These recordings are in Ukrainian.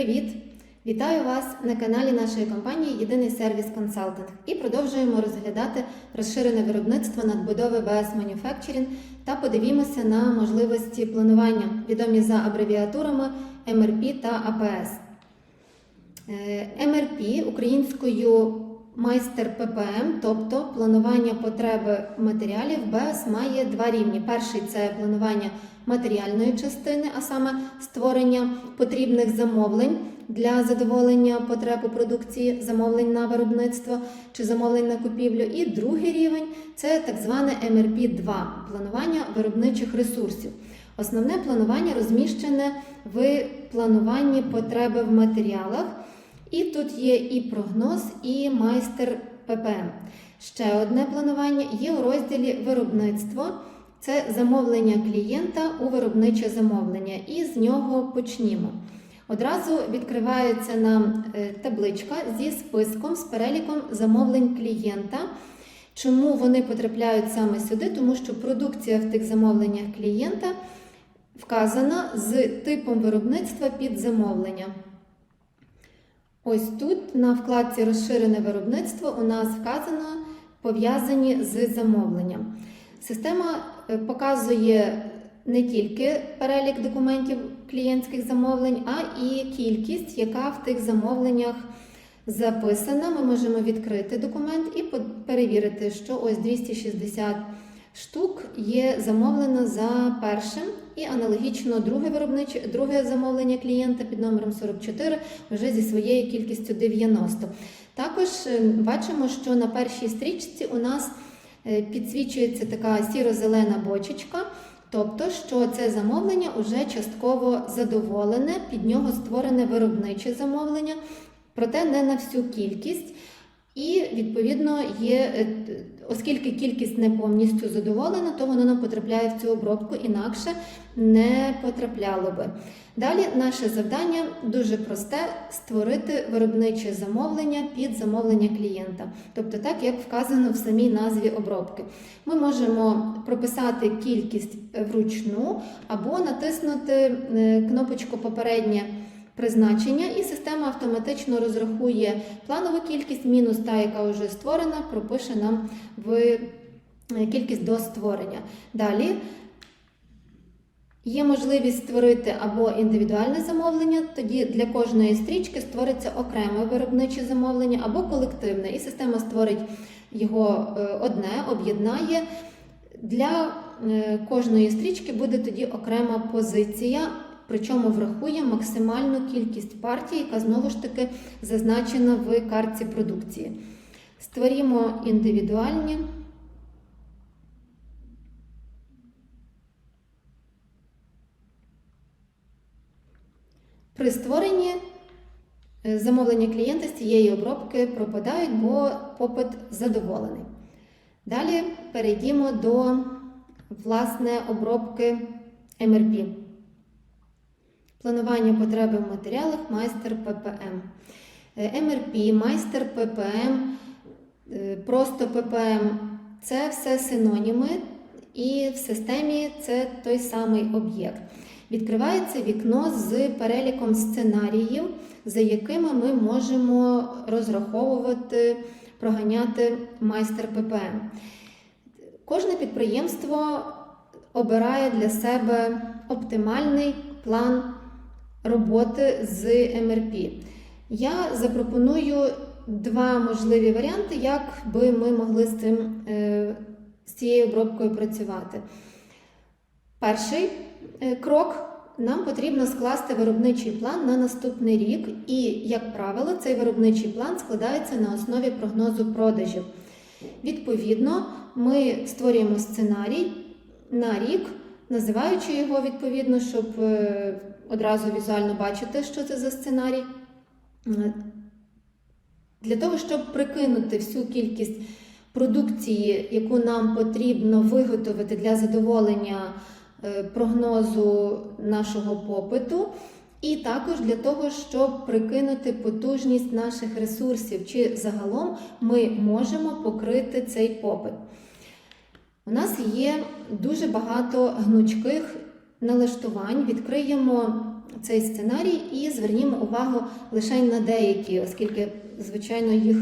Привіт! Вітаю вас на каналі нашої компанії Єдиний сервіс консалтинг і продовжуємо розглядати розширене виробництво надбудови BS Manufacturing та подивімося на можливості планування, відомі за абревіатурами МРП та АПС. Е, МРП українською майстер ППМ, тобто планування потреби матеріалів БС має два рівні. Перший це планування матеріальної частини, а саме створення потрібних замовлень для задоволення потреб у продукції, замовлень на виробництво чи замовлень на купівлю. І другий рівень це так зване МРП-2 планування виробничих ресурсів. Основне планування розміщене в плануванні потреби в матеріалах. І тут є і прогноз, і майстер ППМ. Ще одне планування є у розділі виробництво. Це замовлення клієнта у виробниче замовлення. І з нього почнімо. Одразу відкривається нам е, табличка зі списком, з переліком замовлень клієнта. Чому вони потрапляють саме сюди? Тому що продукція в тих замовленнях клієнта вказана з типом виробництва під замовлення. Ось тут на вкладці Розширене виробництво у нас вказано пов'язані з замовленням. Система показує не тільки перелік документів клієнтських замовлень, а і кількість, яка в тих замовленнях записана. Ми можемо відкрити документ і перевірити, що ось 260 штук є замовлено за першим, і аналогічно друге виробниче, друге замовлення клієнта під номером 44 вже зі своєю кількістю 90. Також е, бачимо, що на першій стрічці у нас е, підсвічується така сіро-зелена бочечка. Тобто, що це замовлення вже частково задоволене, під нього створене виробниче замовлення, проте не на всю кількість. І, відповідно, є, е, оскільки кількість не повністю задоволена, то воно нам потрапляє в цю обробку, інакше не потрапляло би. Далі наше завдання дуже просте створити виробниче замовлення під замовлення клієнта, тобто так, як вказано в самій назві обробки. Ми можемо прописати кількість вручну або натиснути е, кнопочку Попереднє призначення, і система автоматично розрахує планову кількість мінус та, яка вже створена, пропише нам в е, кількість до створення. Далі є можливість створити або індивідуальне замовлення, тоді для кожної стрічки створиться окреме виробниче замовлення, або колективне, і система створить його е, одне, об'єднає. Для е, кожної стрічки буде тоді окрема позиція причому врахує максимальну кількість партій, яка знову ж таки зазначена в картці продукції. Створімо індивідуальні. При створенні е, замовлення клієнта з цієї обробки пропадають, бо попит задоволений. Далі перейдімо до власне обробки МРП. Планування потреби в матеріалах майстер ППМ. Е, МРП, майстер ППМ, е, просто ППМ це все синоніми, і в системі це той самий об'єкт. Відкривається вікно з переліком сценаріїв, за якими ми можемо розраховувати, проганяти майстер ППМ. Кожне підприємство обирає для себе оптимальний план роботи з МРП. Я запропоную два можливі варіанти, як би ми могли з цим, е, з цією обробкою працювати. Перший е, крок. Нам потрібно скласти виробничий план на наступний рік, і, як правило, цей виробничий план складається на основі прогнозу продажів. Відповідно, ми створюємо сценарій на рік, називаючи його відповідно, щоб е, одразу візуально бачите, що це за сценарій. Для того, щоб прикинути всю кількість продукції, яку нам потрібно виготовити для задоволення е, прогнозу нашого попиту, і також для того, щоб прикинути потужність наших ресурсів, чи загалом ми можемо покрити цей попит. У нас є дуже багато гнучких налаштувань. Відкриємо цей сценарій і звернімо увагу лише на деякі, оскільки, звичайно, їх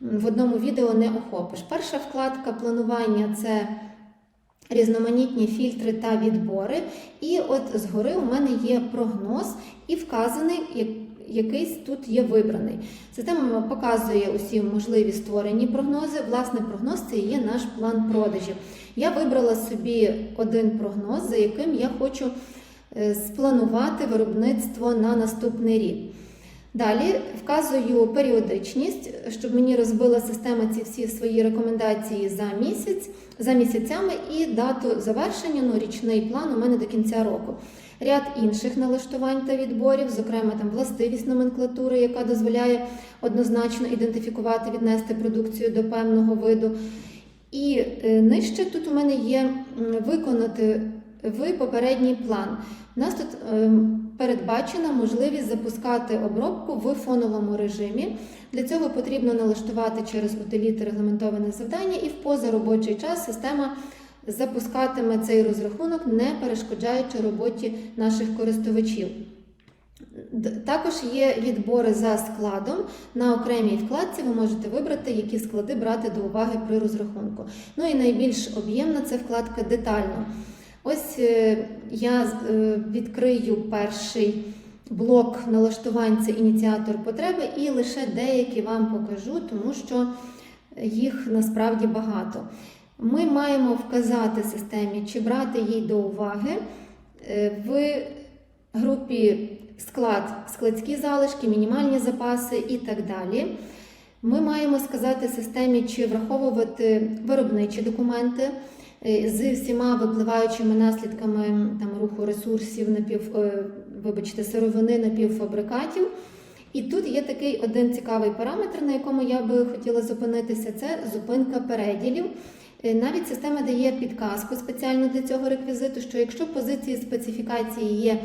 в одному відео не охопиш. Перша вкладка планування це різноманітні фільтри та відбори. І от згори у мене є прогноз і вказаний, якийсь тут є вибраний. Система показує усі можливі створені прогнози. Власне, прогноз це є наш план продажів. Я вибрала собі один прогноз, за яким я хочу е, спланувати виробництво на наступний рік. Далі вказую періодичність, щоб мені розбила система ці всі свої рекомендації за місяць, за місяцями і дату завершення, ну річний план у мене до кінця року. Ряд інших налаштувань та відборів, зокрема там властивість номенклатури, яка дозволяє однозначно ідентифікувати, віднести продукцію до певного виду. І е, нижче тут у мене є виконати в попередній план. У нас тут ем, передбачена можливість запускати обробку в фоновому режимі. Для цього потрібно налаштувати через утиліти регламентоване завдання, і в позаробочий час система запускатиме цей розрахунок, не перешкоджаючи роботі наших користувачів. Також є відбори за складом. На окремій вкладці ви можете вибрати, які склади брати до уваги при розрахунку. Ну і найбільш об'ємна це вкладка детально. Ось е, я е, відкрию перший блок налаштувань, це ініціатор потреби, і лише деякі вам покажу, тому що їх насправді багато. Ми маємо вказати системі, чи брати їй до уваги е, в групі склад, складські залишки, мінімальні запаси і так далі. Ми маємо сказати системі, чи враховувати виробничі документи е, з всіма випливаючими наслідками там, руху ресурсів, напів, е, вибачте, сировини напівфабрикатів. І тут є такий один цікавий параметр, на якому я би хотіла зупинитися, це зупинка переділів. Е, Навіть система дає підказку спеціально для цього реквізиту, що якщо позиції специфікації є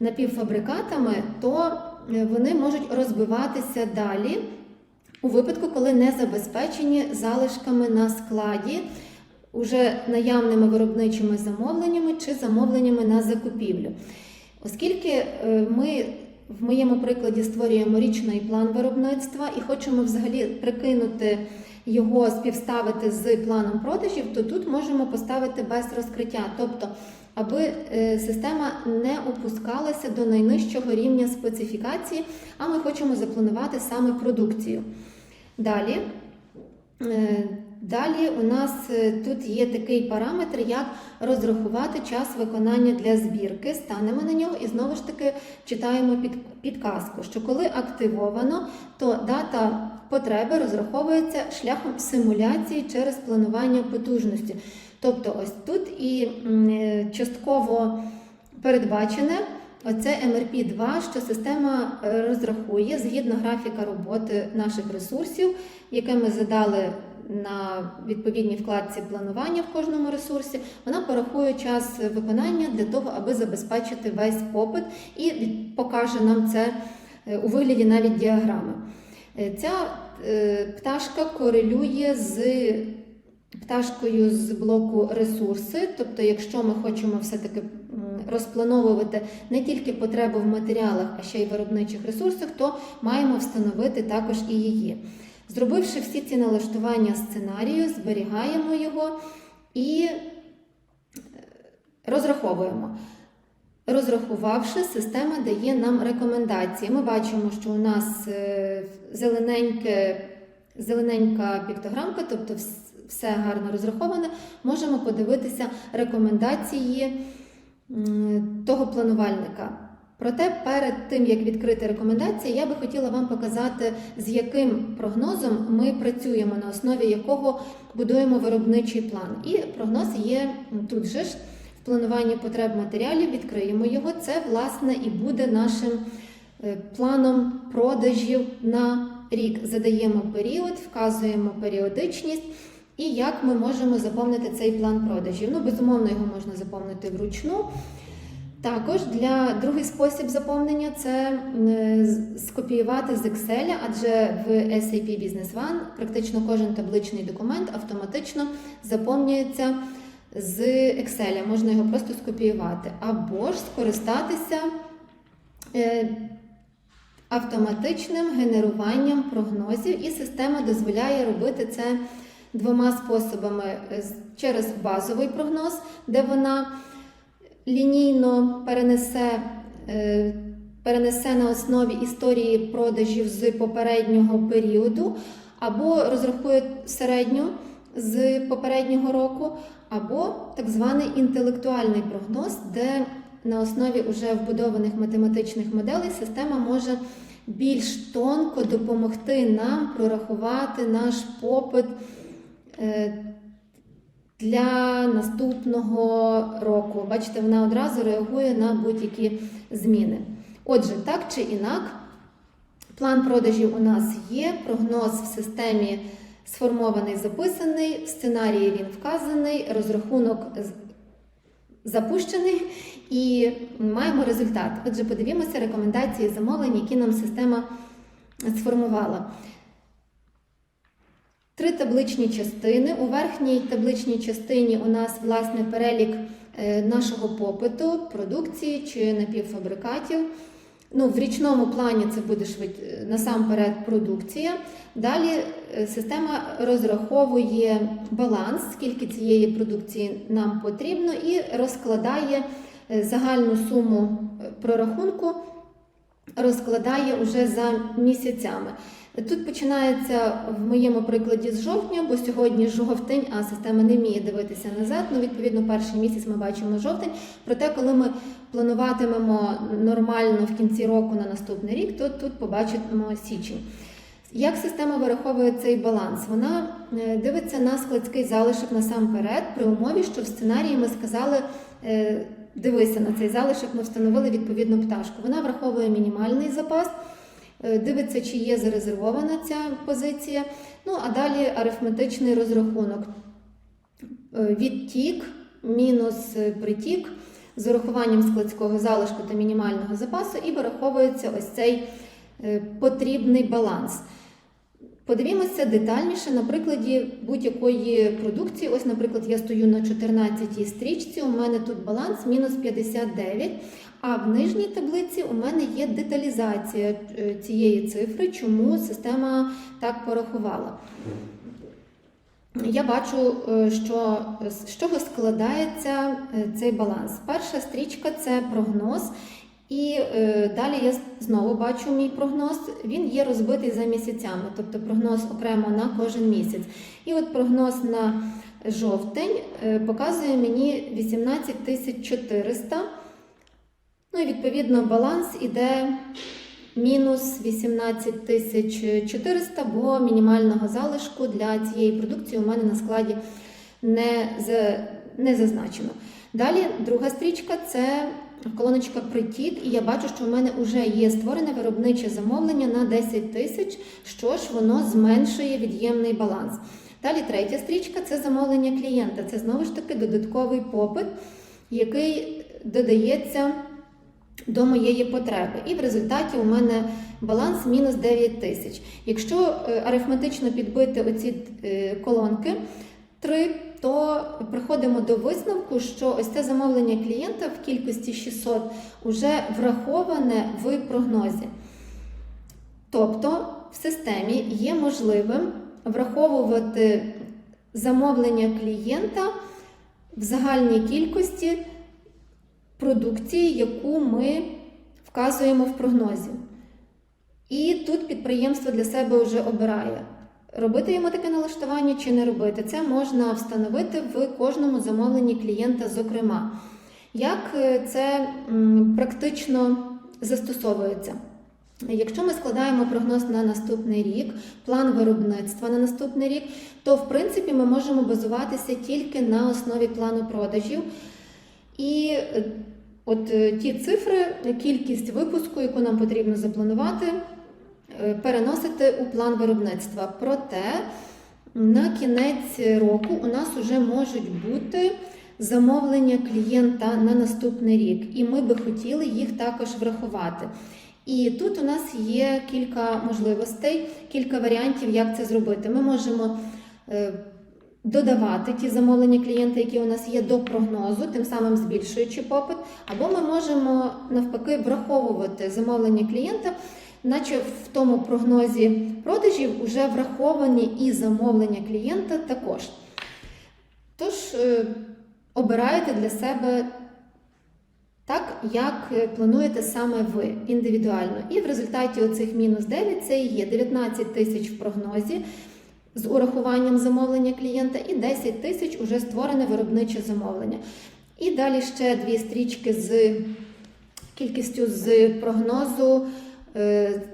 напівфабрикатами, то е, вони можуть розбиватися далі у випадку, коли не забезпечені залишками на складі, уже наявними виробничими замовленнями чи замовленнями на закупівлю. Оскільки е, ми в моєму прикладі створюємо річний план виробництва і хочемо взагалі прикинути його співставити з планом продажів, то тут можемо поставити без розкриття, тобто, аби е, система не опускалася до найнижчого рівня специфікації, а ми хочемо запланувати саме продукцію. Далі. Далі у нас е, тут є такий параметр, як розрахувати час виконання для збірки. Станемо на нього і знову ж таки читаємо під, підказку, що коли активовано, то дата потреби розраховується шляхом симуляції через планування потужності. Тобто, ось тут і е, частково передбачене. Оце MRP2, що система е, розрахує згідно графіка роботи наших ресурсів, яке ми задали на відповідній вкладці планування в кожному ресурсі. Вона порахує час виконання для того, аби забезпечити весь попит, і покаже нам це е, у вигляді навіть діаграми. Е, Ця е, пташка корелює з пташкою з блоку ресурси. Тобто, якщо ми хочемо все-таки розплановувати не тільки потребу в матеріалах, а ще й виробничих ресурсах, то маємо встановити також і її. Зробивши всі ці налаштування сценарію, зберігаємо його і е, розраховуємо. Розрахувавши, система дає нам рекомендації. Ми бачимо, що у нас е, зелененьке, зелененька піктограмка, тобто все гарно розраховане. Можемо подивитися рекомендації того планувальника. Проте перед тим як відкрити рекомендації, я би хотіла вам показати, з яким прогнозом ми працюємо, на основі якого будуємо виробничий план. І прогноз є тут же ж в плануванні потреб матеріалів. Відкриємо його. Це власне і буде нашим е, планом продажів на рік. Задаємо період, вказуємо періодичність. І як ми можемо заповнити цей план продажів? Ну, безумовно, його можна заповнити вручну. Також для другий спосіб заповнення це е, скопіювати з Excel, адже в SAP Business One практично кожен табличний документ автоматично заповнюється з Excel. Можна його просто скопіювати, або ж скористатися е, автоматичним генеруванням прогнозів, і система дозволяє робити це двома способами: через базовий прогноз, де вона лінійно перенесе. е, Перенесе на основі історії продажів з попереднього періоду, або розрахує середню з попереднього року, або так званий інтелектуальний прогноз, де на основі вже вбудованих математичних моделей система може більш тонко допомогти нам прорахувати наш попит е, для наступного року. Бачите, вона одразу реагує на будь-які зміни. Отже, так чи інак, план продажів у нас є, прогноз в системі сформований, записаний, в сценарії він вказаний, розрахунок запущений і маємо результат. Отже, подивімося рекомендації замовлень, які нам система сформувала. Три табличні частини. У верхній табличній частині у нас власне перелік е, нашого попиту, продукції чи напівфабрикатів. Ну, в річному плані це буде швид... е, насамперед продукція. Далі е, система розраховує баланс, скільки цієї продукції нам потрібно, і розкладає загальну суму прорахунку, розкладає уже за місяцями. Тут починається в моєму прикладі з жовтня, бо сьогодні жовтень, а система не вміє дивитися назад. Ну, відповідно, перший місяць ми бачимо жовтень. Проте, коли ми плануватимемо нормально в кінці року на наступний рік, то тут побачимо січень. Як система вираховує цей баланс? Вона е, дивиться на складський залишок насамперед, при умові, що в сценарії ми сказали. е, Дивися на цей залишок, ми встановили відповідну пташку. Вона враховує мінімальний запас, дивиться, чи є зарезервована ця позиція. Ну а далі арифметичний розрахунок. Е, Відтік мінус е, притік з урахуванням складського залишку та мінімального запасу, і вираховується ось цей е, потрібний баланс. Подивімося детальніше на прикладі будь-якої продукції. Ось, наприклад, я стою на 14-й стрічці, у мене тут баланс мінус 59, а в нижній таблиці у мене є деталізація е, цієї цифри, чому система так порахувала. Я бачу, е, що з чого складається е, цей баланс. Перша стрічка це прогноз. І е, далі я знову бачу мій прогноз. Він є розбитий за місяцями, тобто прогноз окремо на кожен місяць. І от прогноз на жовтень е, показує мені 18 400. Ну і відповідно баланс іде мінус 18 400, бо мінімального залишку для цієї продукції у мене на складі не, не зазначено. Далі друга стрічка це колоночка притік, і я бачу, що в мене вже є створене виробниче замовлення на 10 тисяч, що ж воно зменшує від'ємний баланс. Далі третя стрічка це замовлення клієнта. Це знову ж таки додатковий попит, який додається до моєї потреби. І в результаті у мене баланс мінус 9 тисяч. Якщо е, арифметично підбити оці е, колонки 3, то приходимо до висновку, що ось це замовлення клієнта в кількості 600 вже враховане в прогнозі. Тобто в системі є можливим враховувати замовлення клієнта в загальній кількості продукції, яку ми вказуємо в прогнозі. І тут підприємство для себе вже обирає, робити йому таке налаштування чи не робити. Це можна встановити в кожному замовленні клієнта, зокрема. Як е, це практично застосовується? Якщо ми складаємо прогноз на наступний рік, план виробництва на наступний рік, то в принципі ми можемо базуватися тільки на основі плану продажів. І е, от е, ті цифри, кількість випуску, яку нам потрібно запланувати, переносити у план виробництва. Проте на кінець року у нас вже можуть бути замовлення клієнта на наступний рік, і ми би хотіли їх також врахувати. І тут у нас є кілька можливостей, кілька варіантів, як це зробити. Ми можемо е, додавати ті замовлення клієнта, які у нас є до прогнозу, тим самим збільшуючи попит, або ми можемо навпаки враховувати замовлення клієнта, наче в тому прогнозі продажів вже враховані і замовлення клієнта також. Тож е, обирайте для себе так, як е, плануєте саме ви індивідуально. І в результаті оцих мінус 9 це і є 19 тисяч в прогнозі з урахуванням замовлення клієнта, і 10 тисяч уже створене виробниче замовлення. І далі ще дві стрічки з кількістю з прогнозу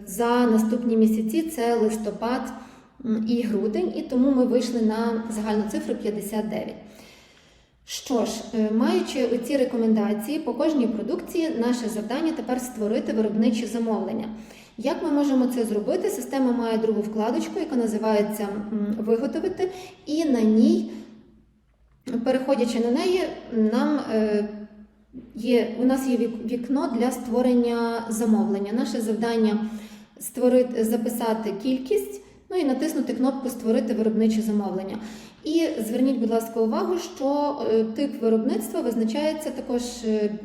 за наступні місяці це листопад і грудень, і тому ми вийшли на загальну цифру 59. Що ж, е, маючи оці рекомендації по кожній продукції, наше завдання тепер створити виробничі замовлення. Як ми можемо це зробити? Система має другу вкладочку, яка називається Виготовити, і на ній, переходячи на неї, нам е, є, у нас є вікно для створення замовлення. Наше завдання створити, записати кількість, ну і натиснути кнопку Створити виробниче замовлення. І зверніть, будь ласка, увагу, що е, тип виробництва визначається також е,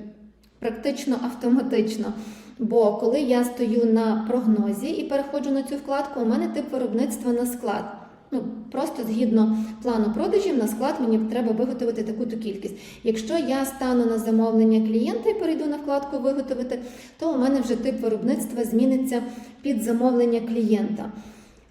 практично автоматично. Бо коли я стою на прогнозі і переходжу на цю вкладку, у мене тип виробництва на склад. Ну просто згідно плану продажів на склад мені треба виготовити таку-то кількість. Якщо я стану на замовлення клієнта і перейду на вкладку виготовити, то у мене вже тип виробництва зміниться під замовлення клієнта.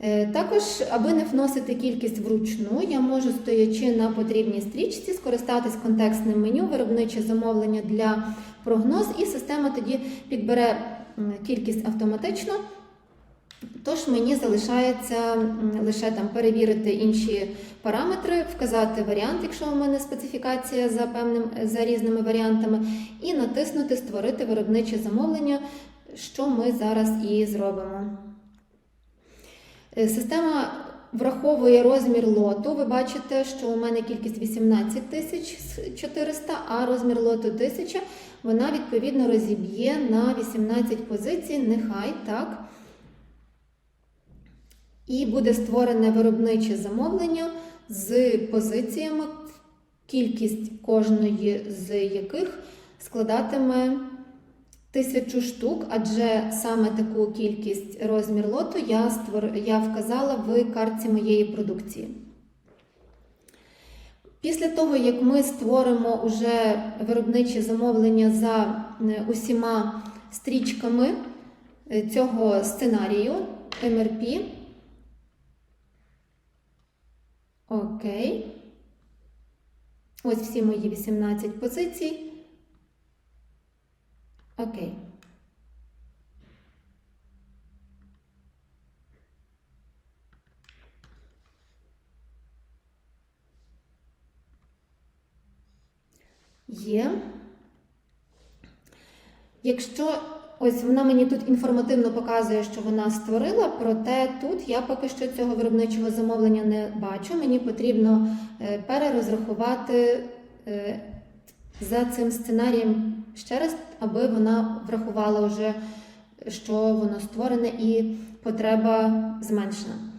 Е, Також, аби не вносити кількість вручну, я можу, стоячи на потрібній стрічці, скористатись контекстним меню, виробниче замовлення для прогноз, і система тоді підбере кількість автоматично. Тож мені залишається лише там перевірити інші параметри, вказати варіант, якщо у мене специфікація за певним за різними варіантами, і натиснути Створити виробниче замовлення, що ми зараз і зробимо. Е, Система враховує розмір лоту. Ви бачите, що у мене кількість 18 400, а розмір лоту 1000. Вона відповідно розіб'є на 18 позицій, нехай так. І буде створене виробниче замовлення з позиціями, кількість кожної з яких складатиме тисячу штук, адже саме таку кількість розмір лоту я, створ... я вказала в картці моєї продукції. Після того, як ми створимо уже виробниче замовлення за е, усіма стрічками е, цього сценарію MRP, окей. Ось всі мої 18 позицій. Окей. Є. Якщо ось вона мені тут інформативно показує, що вона створила, проте тут я поки що цього виробничого замовлення не бачу. Мені потрібно е, перерозрахувати е, за цим сценарієм ще раз, аби вона врахувала вже, що воно створене і потреба зменшена.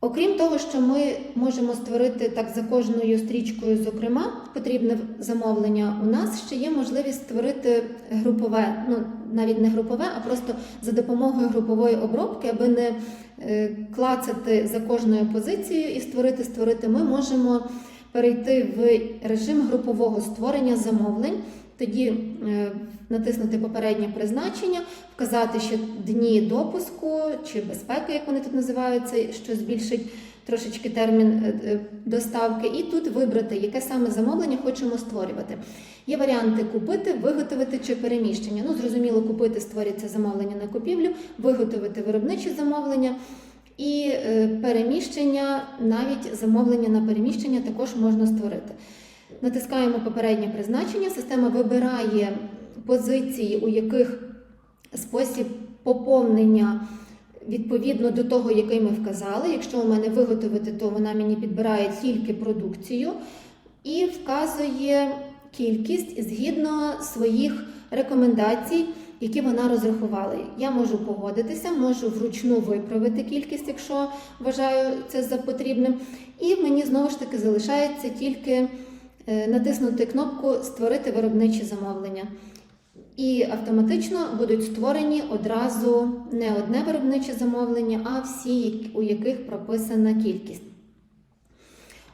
Окрім того, що ми можемо створити так за кожною стрічкою, зокрема, потрібне замовлення, у нас ще є можливість створити групове, ну навіть не групове, а просто за допомогою групової обробки, аби не е, клацати за кожною позицією і створити, створити, ми можемо перейти в режим групового створення замовлень. Тоді е, натиснути попереднє призначення, вказати ще дні допуску чи безпеки, як вони тут називаються, що збільшить трошечки термін е, е, доставки, і тут вибрати, яке саме замовлення хочемо створювати. Є варіанти купити, виготовити чи переміщення. Ну, зрозуміло, купити створюється замовлення на купівлю, виготовити виробниче замовлення. І переміщення, навіть замовлення на переміщення також можна створити. Натискаємо попереднє призначення, система вибирає позиції, у яких спосіб поповнення відповідно до того, який ми вказали. Якщо у мене виготовити, то вона мені підбирає тільки продукцію і вказує кількість згідно своїх рекомендацій, які вона розрахувала. Я можу погодитися, можу вручну виправити кількість, якщо вважаю це за потрібним. І мені знову ж таки залишається тільки натиснути кнопку Створити виробниче замовлення. І автоматично будуть створені одразу не одне виробниче замовлення, а всі, у яких прописана кількість.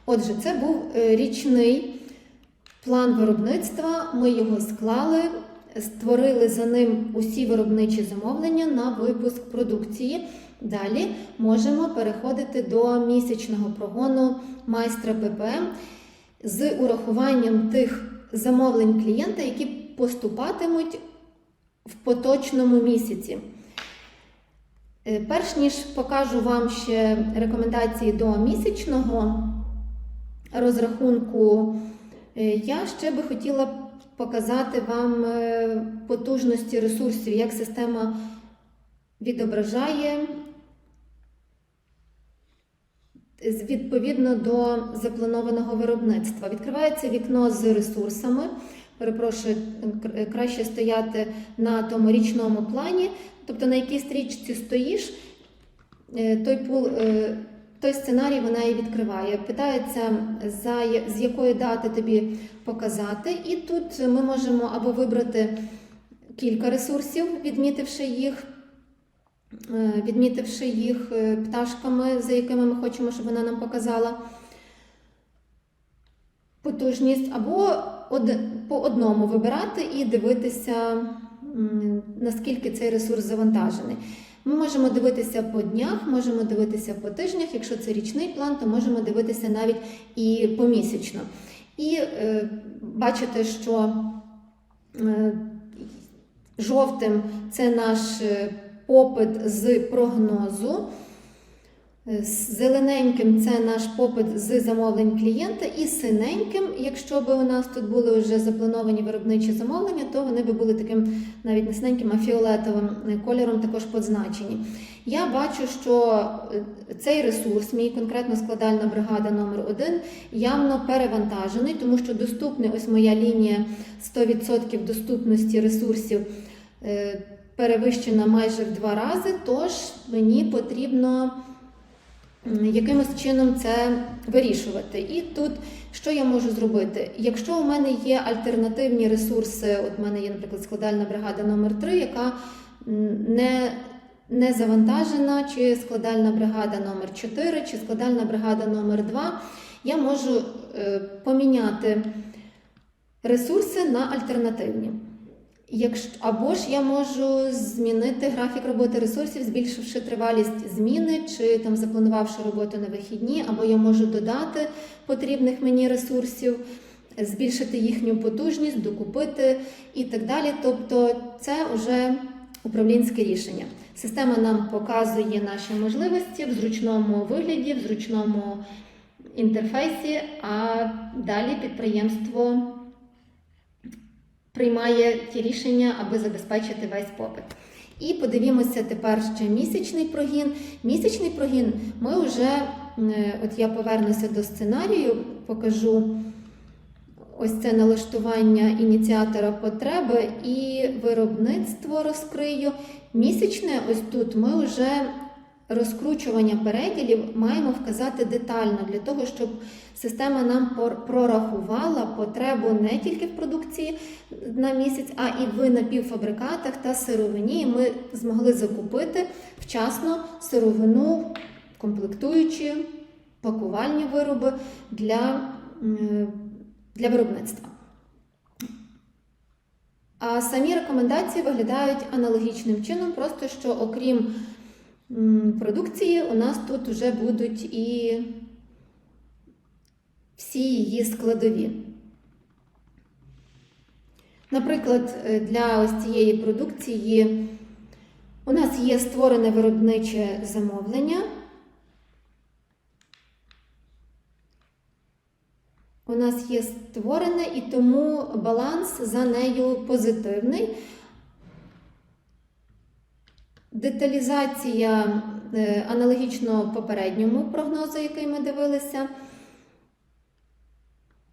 Отже, це був е, річний план виробництва. Ми його склали, створили за ним усі виробничі замовлення на випуск продукції. Далі можемо переходити до місячного прогону майстра ППМ з урахуванням тих замовлень клієнта, які поступатимуть в поточному місяці. Е, Перш ніж покажу вам ще рекомендації до місячного розрахунку, е, я ще би хотіла показати вам е, потужності ресурсів, як система відображає відповідно до запланованого виробництва. Відкривається вікно з ресурсами. Перепрошую, краще стояти на тому річному плані, тобто на якій стрічці стоїш, е, той пул. е, Той сценарій вона і відкриває. Питається, за, з якої дати тобі показати. І тут ми можемо або вибрати кілька ресурсів, відмітивши їх, е, відмітивши їх е, пташками, за якими ми хочемо, щоб вона нам показала потужність, або по одному вибирати і дивитися, наскільки цей ресурс завантажений. Ми можемо дивитися по днях, можемо дивитися по тижнях. Якщо це річний план, то можемо дивитися навіть і помісячно. І е, бачите, що е, жовтим це наш е, попит з прогнозу. Е, Зелененьким це наш попит з замовлень клієнта, і синеньким, якщо б у нас тут були вже заплановані виробничі замовлення, то вони б були таким навіть не синеньким, а фіолетовим е, кольором також позначені. Я бачу, що е, цей ресурс, мій конкретно складальна бригада номер 1 явно перевантажений, тому що доступний ось моя лінія 100% доступності ресурсів перевищена майже в два рази, тож мені потрібно якимось чином це вирішувати. І тут що я можу зробити? Якщо у мене є альтернативні ресурси, от в мене є, наприклад, складальна бригада номер 3 яка не не завантажена, чи складальна бригада номер 4 чи складальна бригада номер 2 я можу е, поміняти ресурси на альтернативні. Якщо, або ж я можу змінити графік роботи ресурсів, збільшивши тривалість зміни, чи там запланувавши роботу на вихідні, або я можу додати потрібних мені ресурсів, збільшити їхню потужність, докупити і так далі. Тобто це вже управлінське рішення. Система нам показує наші можливості в зручному вигляді, в зручному інтерфейсі, а далі підприємство приймає ті рішення, аби забезпечити весь попит. І подивімося тепер ще місячний прогін. Місячний прогін ми вже, е, от я повернуся до сценарію, покажу ось це налаштування ініціатора потреби і виробництво розкрию. Місячне, ось тут ми вже розкручування переділів маємо вказати детально для того, щоб система нам прорахувала потребу не тільки в продукції на місяць, а і в напівфабрикатах та сировині. І ми змогли закупити вчасно сировину, комплектуючі, пакувальні вироби для, для виробництва. А самі рекомендації виглядають аналогічним чином, просто що окрім продукції, у нас тут вже будуть і всі її складові. Наприклад, е, для ось цієї продукції у нас є створене виробниче замовлення. У нас є створене і тому баланс за нею позитивний. Деталізація е, аналогічно попередньому прогнозу, який ми дивилися.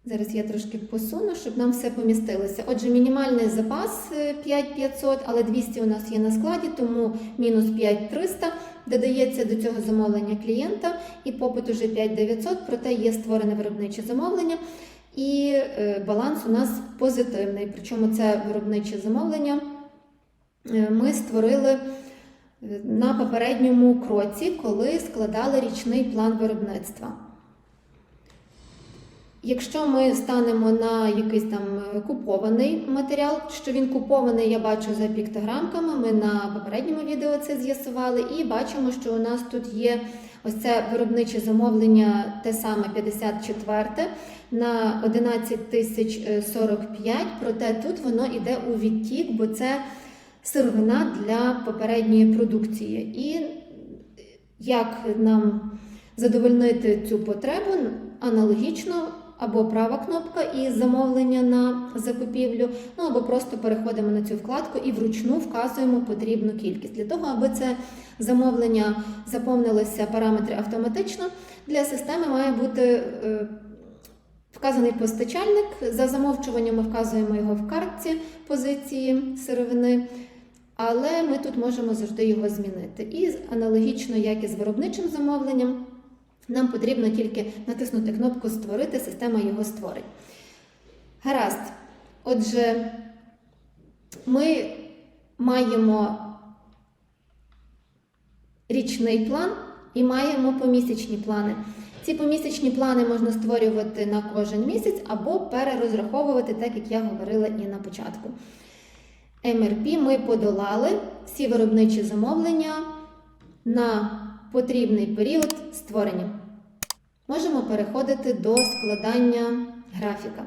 Зараз я трошки посуну, щоб нам все помістилося. Отже, мінімальний запас е, 5500, але 200 у нас є на складі, тому мінус 5300 додається до цього замовлення клієнта, і попит уже 5900, проте є створене виробниче замовлення. І е, баланс у нас позитивний. Причому це виробниче замовлення е, ми створили е, на попередньому кроці, коли складали річний план виробництва. Якщо ми станемо на якийсь там купований матеріал, що він купований, я бачу за піктограмками. Ми на попередньому відео це з'ясували, і бачимо, що у нас тут є ось це виробниче замовлення, те саме 54 на 11 тисяч е, 45, проте тут воно йде у відтік, бо це сировина для попередньої продукції. І як нам задовольнити цю потребу аналогічно. Або права кнопка і замовлення на закупівлю, ну або просто переходимо на цю вкладку і вручну вказуємо потрібну кількість. Для того, аби це замовлення заповнилося параметри автоматично, для системи має бути е, вказаний постачальник. За замовчуванням ми вказуємо його в картці позиції сировини. Але ми тут можемо завжди його змінити. І аналогічно, як і з виробничим замовленням, нам потрібно тільки натиснути кнопку Створити, система його створить. Гаразд. Отже, ми маємо річний план і маємо помісячні плани. Ці помісячні плани можна створювати на кожен місяць або перерозраховувати, так як я говорила і на початку. МРП ми подолали всі виробничі замовлення на потрібний період створення. Можемо переходити до складання графіка.